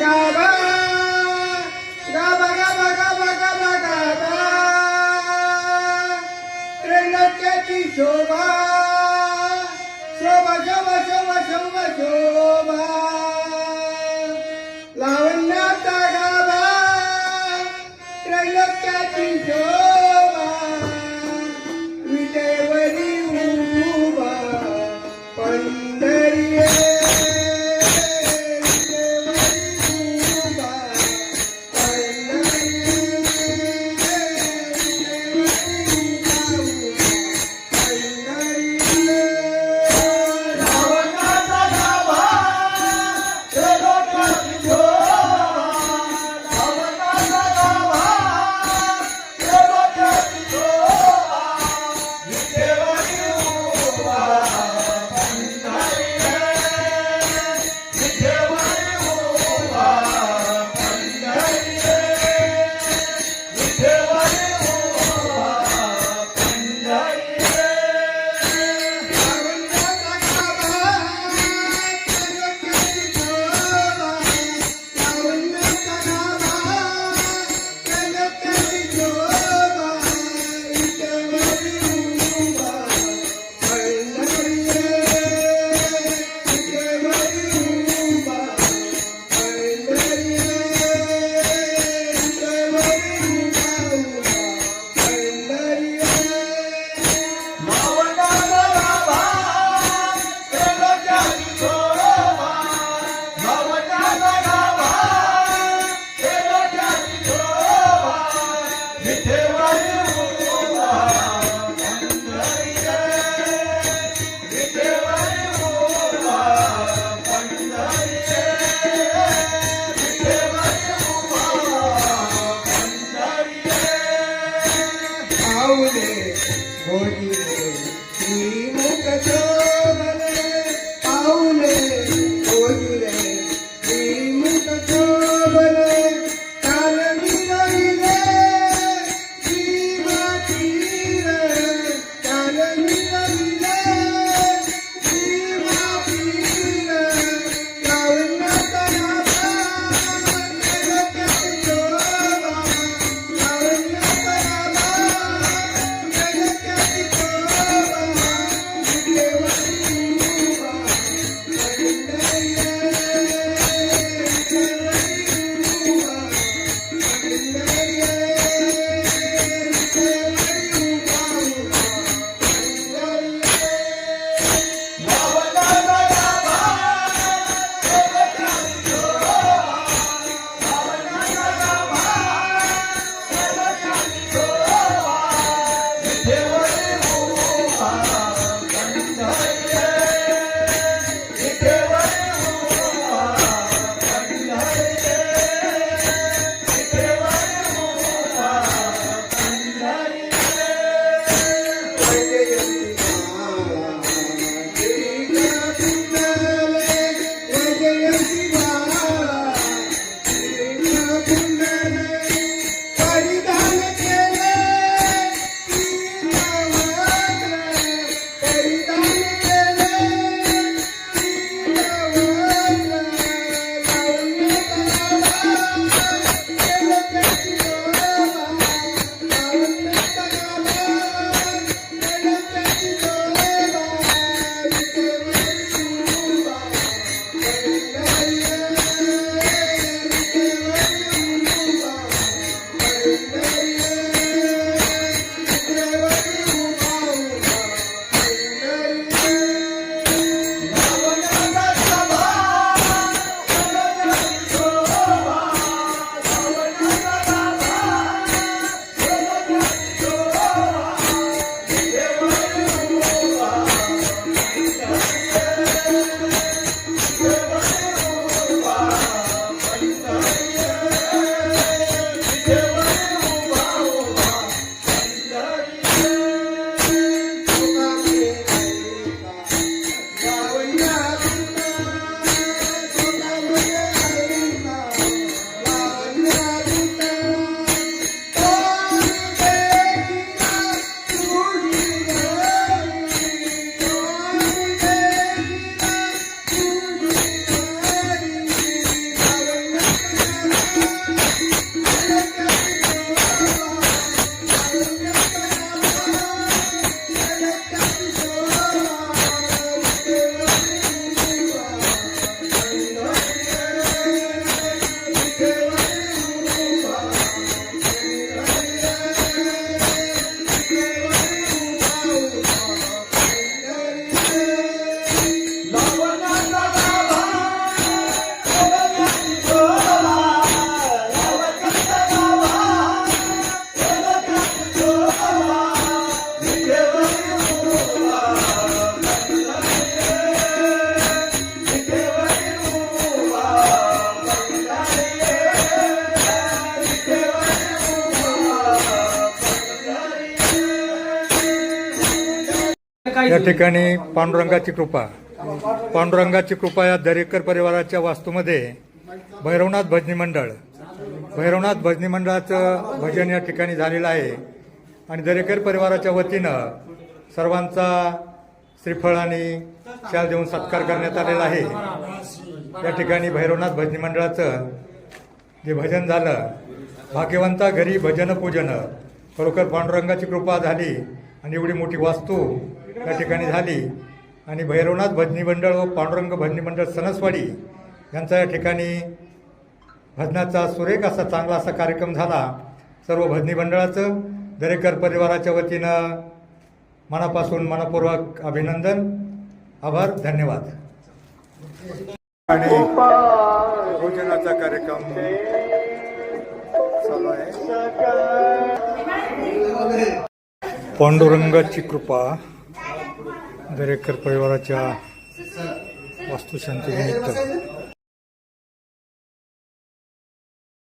शोभा शोभा शोभा शोभा शोभा शोभा. लावण्याचा गाभा त्रैलोक्याची शोभा. विटेवरी उभा पंढरी Bye, bye, bye. या ठिकाणी पांडुरंगाची कृपा. पांडुरंगाची कृपा या दरेकर परिवाराच्या वास्तूमध्ये भैरवनाथ भजनी मंडळ. भैरवनाथ भजनी मंडळाचं भजन या ठिकाणी झालेलं आहे. आणि दरेकर परिवाराच्या वतीनं सर्वांचा श्रीफळ आणि शाल देऊन सत्कार करण्यात आलेला आहे. या ठिकाणी भैरवनाथ भजनी मंडळाचं जे भजन झालं भाग्यवंता घरी भजन पूजन खरोखर पांडुरंगाची कृपा झाली आणि एवढी मोठी वास्तू या ठिकाणी झाली. आणि भैरवनाथ भजनी मंडळ व पांडुरंग भजनी मंडळ सणसवाडी यांचा या ठिकाणी भजनाचा सुरेख असा चांगला असा कार्यक्रम झाला. सर्व भजनी मंडळाचं दरेकर परिवाराच्या वतीनं मनापासून मनपूर्वक अभिनंदन आभार धन्यवाद. आणि भोजनाचा कार्यक्रम चालू आहे. पांडुरंगाची कृपा दरेकर परिवाराच्या वास्तुशांतीनिमित्त.